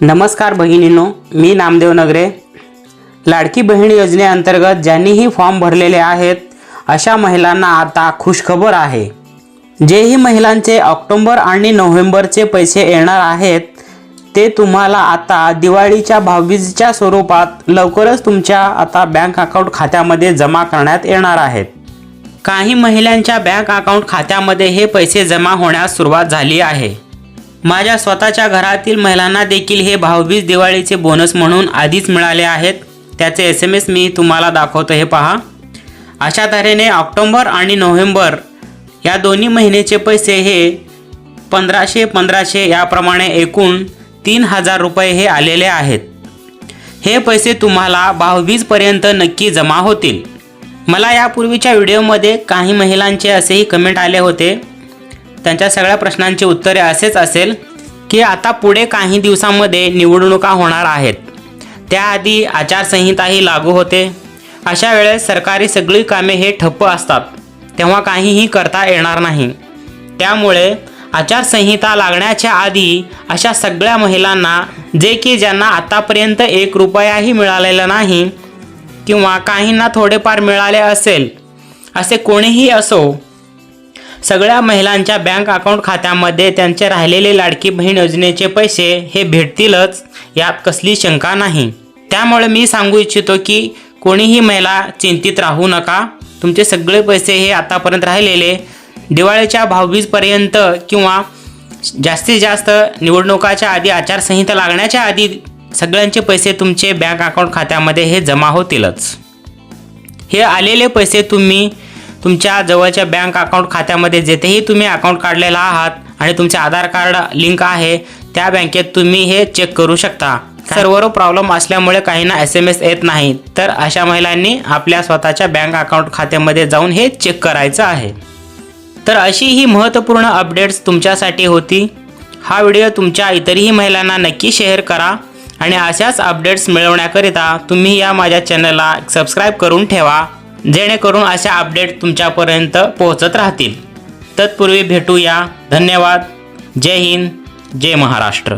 नमस्कार बहिणीनो मी नामदेव नगरे. लाडकी बहीण योजनेअंतर्गत ज्यांनीही फॉर्म भरलेले आहेत अशा महिलांना आता खुशखबर आहे. जेही महिलांचे ऑक्टोंबर आणि नोव्हेंबरचे पैसे येणार आहेत ते तुम्हाला आता दिवाळीच्या भाऊबीजेच्या स्वरूपात लवकरच तुमच्या आता बँक अकाउंट खात्यामध्ये जमा करण्यात येणार आहेत. काही महिलांच्या बँक अकाउंट खात्यामध्ये हे पैसे जमा होण्यास सुरुवात झाली आहे. माझ्या स्वतःच्या घरातील महिलांना देखील हे भाऊबीज दिवाळीचे बोनस म्हणून आधीच मिळाले आहेत. त्याचे एस एम एस मी तुम्हाला दाखवतो हे पहा. अशा तऱ्हेने ऑक्टोंबर आणि नोव्हेंबर या दोन्ही महिन्याचे पैसे हे पंधराशे पंधराशे याप्रमाणे एकूण तीन हजार रुपये हे आलेले आहेत. हे पैसे तुम्हाला भाऊबीजपर्यंत नक्की जमा होतील. मला यापूर्वीच्या व्हिडिओमध्ये काही महिलांचे असेही कमेंट आले होते. त्यांच्या सगळ्या प्रश्नांची उत्तरे असेच असेल की आता पुढे काही दिवसांमध्ये निवडणुका होणार आहेत. त्याआधी आचारसंहिताही लागू होते. अशा वेळेस सरकारी सगळी कामे हे ठप्प असतात. तेव्हा काहीही करता येणार नाही. त्यामुळे आचारसंहिता लागण्याच्या आधी अशा सगळ्या महिलांना जे की ज्यांना आतापर्यंत एक रुपयाही मिळालेला नाही किंवा काहींना थोडेफार मिळाले असेल असे कोणीही असो सगळ्या महिलांच्या बँक अकाउंट खात्यामध्ये त्यांचे राहिलेले लाडकी बहीण योजनेचे पैसे हे भेटतीलच यात कसली शंका नाही. त्यामुळे मी सांगू इच्छितो की कोणीही महिला चिंतित राहू नका. तुमचे सगळे पैसे हे आतापर्यंत राहिलेले दिवाळीच्या भाऊबीजपर्यंत किंवा जास्तीत जास्त निवडणुकाच्या आधी आचारसंहिता लागण्याच्या आधी सगळ्यांचे पैसे तुमचे बँक अकाउंट खात्यामध्ये हे जमा होतीलच. हे आलेले पैसे तुम्ही तुमच्या जवळच्या बँक अकाउंट खात्यामध्ये जेथेही तुम्ही अकाउंट काढलेला आहात आणि तुमचे आधार कार्ड लिंक आहे त्या बँकेत तुम्ही हे चेक करू शकता. सर्वर प्रॉब्लेम असल्यामुळे काहींना एस एम एस येत नाही. तर अशा महिलांनी आपल्या स्वतःच्या बँक अकाउंट खात्यामध्ये जाऊन हे चेक करायचं आहे. तर अशी ही महत्त्वपूर्ण अपडेट्स तुमच्यासाठी होती. हा व्हिडिओ तुमच्या इतरही महिलांना नक्की शेअर करा आणि अशाच अपडेट्स मिळवण्याकरिता तुम्ही या माझ्या चॅनलला सबस्क्राईब करून ठेवा. जेणेकरून अशा अपडेट तुमच्यापर्यंत पोहोचत राहतील. तत्पूर्वी भेटूया. धन्यवाद. जय हिंद. जय महाराष्ट्र.